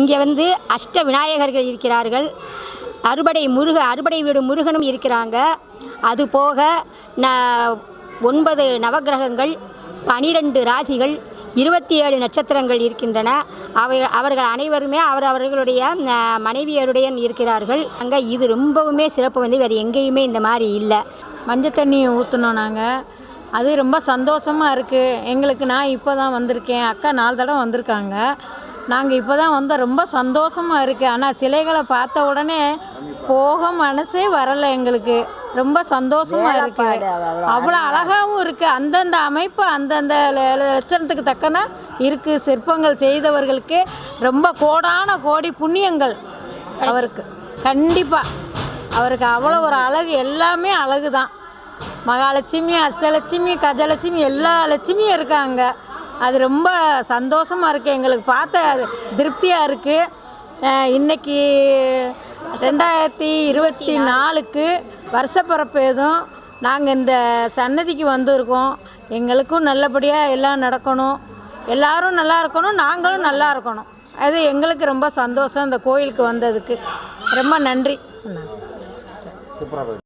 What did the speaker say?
இங்கே வந்து அஷ்ட விநாயகர்கள் இருக்கிறார்கள். அறுபடை முருக அறுபடை வீடு முருகனும் இருக்கிறாங்க. அது போக ந ஒன்பது நவக்கிரகங்கள் பனிரெண்டு ராசிகள் இருபத்தி ஏழு நட்சத்திரங்கள் இருக்கின்றன. அவை அவர்கள் அனைவருமே அவர் அவர்களுடைய மனைவியருடைய இருக்கிறார்கள். அங்கே இது ரொம்பவுமே சிறப்பு வந்து வேறு எங்கேயுமே இந்த மாதிரி இல்லை. மஞ்சள் தண்ணி ஊற்றினோம் நாங்கள் அது ரொம்ப சந்தோஷமாக இருக்குது எங்களுக்கு நான் இப்போ தான் வந்திருக்கேன். அக்கா நாலு தடவை வந்திருக்காங்க. நாங்கள் இப்போ தான் வந்தோம். ரொம்ப சந்தோஷமாக இருக்குது ஆனால் சிலைகளை பார்த்த உடனே போக மனசே வரலை எங்களுக்கு. ரொம்ப சந்தோஷமாக இருக்குது அவ்வளோ அழகாகவும் இருக்குது அந்தந்த அமைப்பு அந்தந்த லட்சணத்துக்கு தக்கன இருக்குது சிற்பங்கள் செய்தவர்களுக்கு ரொம்ப கோடான கோடி புண்ணியங்கள் அவருக்கு. கண்டிப்பாக அவருக்கு அவ்வளோ ஒரு அழகு. எல்லாமே அழகு தான் மகாலட்சுமி அஷ்டலட்சுமி கஜலட்சுமி எல்லா லட்சுமியும் இருக்காங்க. அது ரொம்ப சந்தோஷமாக இருக்குது எங்களுக்கு பார்த்த அது திருப்தியாக இருக்குது இன்னைக்கு ரெண்டாயிரத்தி இருபத்தி நாலுக்கு வருஷப்பிறப்பு எதுவும் நாங்கள் இந்த சன்னதிக்கு வந்திருக்கோம். எங்களுக்கும் நல்லபடியாக எல்லாம் நடக்கணும். எல்லாரும் நல்லா இருக்கணும் நாங்களும் நல்லா இருக்கணும். அது எங்களுக்கு ரொம்ப சந்தோஷம் இந்த கோயிலுக்கு வந்ததுக்கு. ரொம்ப நன்றி.